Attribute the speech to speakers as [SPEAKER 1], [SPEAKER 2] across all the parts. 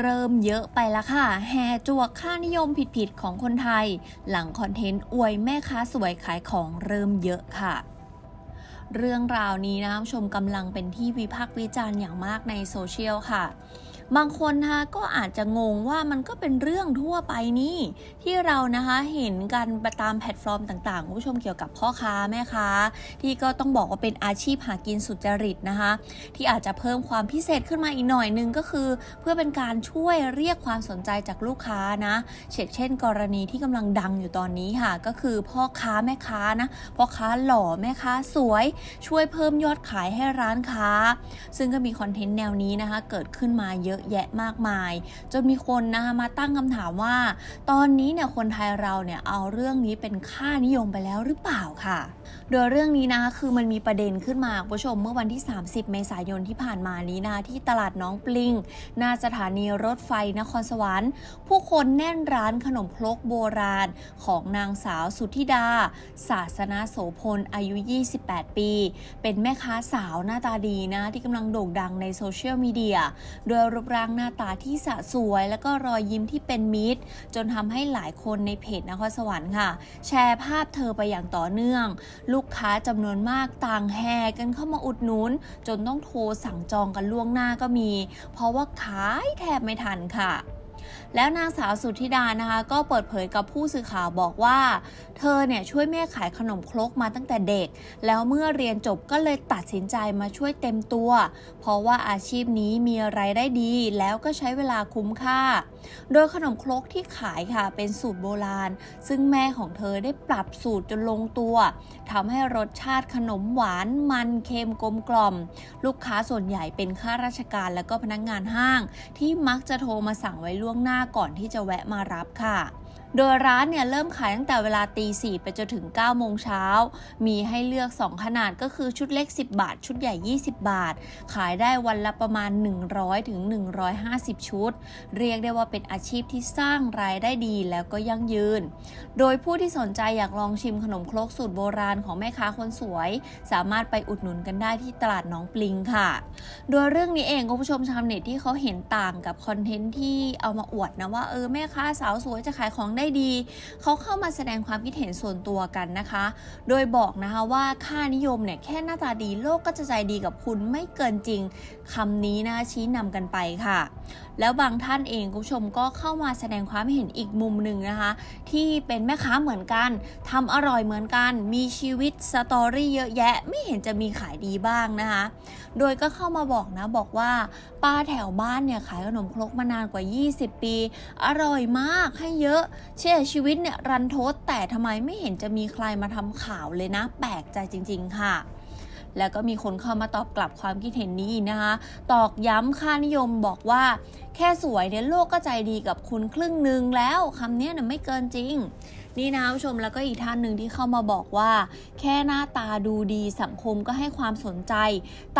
[SPEAKER 1] เริ่มเยอะไปละค่ะ แห่จวกค่านิยมผิดๆของคนไทย หลังคอนเทนต์อวยแม่ค้าสวยขายของเริ่มเยอะค่ะเรื่องราวนี้นะคะผู้ชมกำลังเป็นที่วิพากษ์วิจารณ์อย่างมากในโซเชียลค่ะ บางคนนะคะก็อาจจะงงว่ามันก็เป็นเรื่องทั่วไปนี่ที่เรานะคะเห็นกันตามแพลตฟอร์มต่างๆคุณผู้ชมเกี่ยวกับพ่อค้าแม่ค้า ที่ก็ต้องบอกว่าเป็นอาชีพหากินสุจริตนะคะ ที่อาจจะเพิ่มความพิเศษขึ้นมาอีกหน่อยนึงก็คือ เพื่อเป็นการช่วยเรียกความสนใจจากลูกค้านะเช่นเช่น กรณีที่กำลังดังอยู่ตอนนี้ค่ะ ก็คือพ่อค้าแม่ค้านะพ่อค้าหล่อแม่ค้าสวย ช่วยเพิ่มยอดขายให้ร้านค้า ซึ่งก็มีคอนเทนต์แนวนี้นะคะ เกิดขึ้นมาเยอะแยะมากมาย จนมีคนนะคะมาตั้งคำถามว่า ตอนนี้เนี่ยคนไทยเราเนี่ยเอาเรื่องนี้เป็นค่านิยมไปแล้วหรือเปล่าค่ะโดยเรื่องนี้นะคะคือมันมีประเด็นขึ้นมาคุณผู้ชมเมื่อวันที่ 30 เมษายนที่ผ่านมานี้นะคะที่ตลาดน้องปลิง หน้าสถานีรถไฟนครสวรรค์ ผู้คนแน่นร้านขนมครกโบราณ ของนางสาวสุธิดา ศาสนาโสพลอายุ 28 ปี เป็นแม่ค้าสาวหน้าตาดีนะที่กำลังโด่งดังในโซเชียลมีเดียโดยรูปร่างหน้าตาที่สะสวย แล้วก็รอยยิ้มที่เป็นมิตร จนทำให้หลายคนในเพจนครสวรรค์ค่ะ แชร์ภาพเธอไปอย่างต่อเนื่องลูกค้าจำนวนมากต่างแห่กันเข้ามาอุดหนุน จนต้องโทรสั่งจองกันล่วงหน้าก็มี เพราะว่าขายแทบไม่ทันค่ะแล้วนางสาวสุธิดานะคะก็เปิดเผยกับผู้สื่อข่าวบอกว่า เธอเนี่ยช่วยแม่ขายขนมครกมาตั้งแต่เด็ก แล้วเมื่อเรียนจบก็เลยตัดสินใจมาช่วยเต็มตัว เพราะว่าอาชีพนี้มีไรายได้ดีแล้วก็ใช้เวลาคุ้มค่า โดยขนมครกที่ขายค่ะเป็นสูตรโบราณ ซึ่งแม่ของเธอได้ปรับสูตรจนลงตัวทำให้รสชาติขนมหวานมันเค็มกลมกล่อม ลูกค้าส่วนใหญ่เป็นข้าราชการและก็พนักงานห้าง ที่มักจะโทรมาสั่งไว้ล่วงหน้าก่อนที่จะแวะมารับค่ะโดยร้านเนี่ยเริ่มขายตั้งแต่เวลาตีสี่ไปจนถึง9โมงเช้า มีให้เลือก 2 ขนาดก็คือชุดเล็ก 10 บาท ชุดใหญ่ 20 บาท ขายได้วันละประมาณ 100ถึง150 ชุด เรียกได้ว่าเป็นอาชีพที่สร้างรายได้ดีแล้วก็ยั่งยืน โดยผู้ที่สนใจอยากลองชิมขนมครกสูตรโบราณของแม่ค้าคนสวย สามารถไปอุดหนุนกันได้ที่ตลาดน้องปลิงค่ะ โดยเรื่องนี้เองคุณผู้ชมชาวเน็ตที่เขาเห็นต่างกับคอนเทนต์ที่เอามาอวดนะว่าเออแม่ค้าสาวสวยจะขายของได้ดี เขาเข้ามาแสดงความคิดเห็นส่วนตัวกันนะคะ โดยบอกนะคะว่าค่านิยมเนี่ยแค่หน้าตาดีโลกก็จะใจดีกับคุณไม่เกินจริงคำนี้นะคะชี้นำกันไปค่ะ แล้วบางท่านเองคุณผู้ชมก็เข้ามาแสดงความเห็นอีกมุมหนึ่งนะคะ ที่เป็นแม่ค้าเหมือนกันทำอร่อยเหมือนกัน มีชีวิตสตอรี่เยอะแยะ ไม่เห็นจะมีขายดีบ้างนะคะ โดยก็เข้ามาบอกนะบอกว่าป้าแถวบ้านเนี่ยขายขนมครกมานานกว่า 20 ปี อร่อยมากให้เยอะ เชื่อชีวิตเนี่ยรันทดแต่ทำไมไม่เห็นจะมีใครมาทำข่าวเลยนะ แปลกใจจริง ๆ ค่ะ แล้วก็มีคนเข้ามาตอบกลับความคิดเห็นนี้นะคะ ตอกย้ำค่านิยมบอกว่า แค่สวยเนี่ยโลกก็ใจดีกับคุณครึ่งหนึ่งแล้วคำนี้น่ยไม่เกินจริงนี่นะผู้ชมแล้วก็อีกท่านหนึ่งที่เข้ามาบอกว่า แค่หน้าตาดูดีสังคมก็ให้ความสนใจ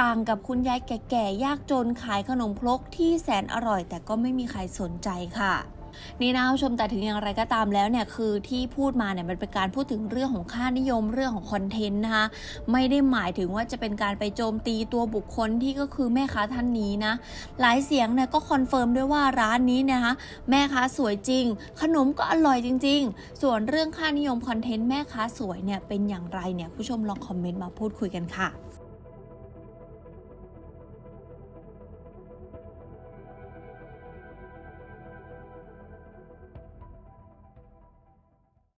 [SPEAKER 1] ต่างกับคุณยายแก่ๆยากจนขายขนมครกที่แสนอร่อย แต่ก็ไม่มีใครสนใจค่ะ นี่นะผู้ชมแต่ถึงอย่างไรก็ตามแล้วเนี่ยคือที่พูดมาเนี่ยมันเป็นการพูดถึงเรื่องของค่านิยมเรื่องของคอนเทนต์นะคะไม่ได้หมายถึงว่าจะเป็นการไปโจมตีตัวบุคคลที่ก็คือแม่ค้าท่านนี้นะหลายเสียงเนี่ยก็คอนเฟิร์มด้วยว่าร้านนี้เนยนะคะแม่ค้าสวยจริง ขนมก็อร่อยจริง ๆ ส่วนเรื่องค่านิยมคอนเทนต์แม่ค้าสวยเนี่ยเป็นอย่างไรเนี่ยผู้ชมลองคอมเมนต์มาพูดคุยกันค่ะ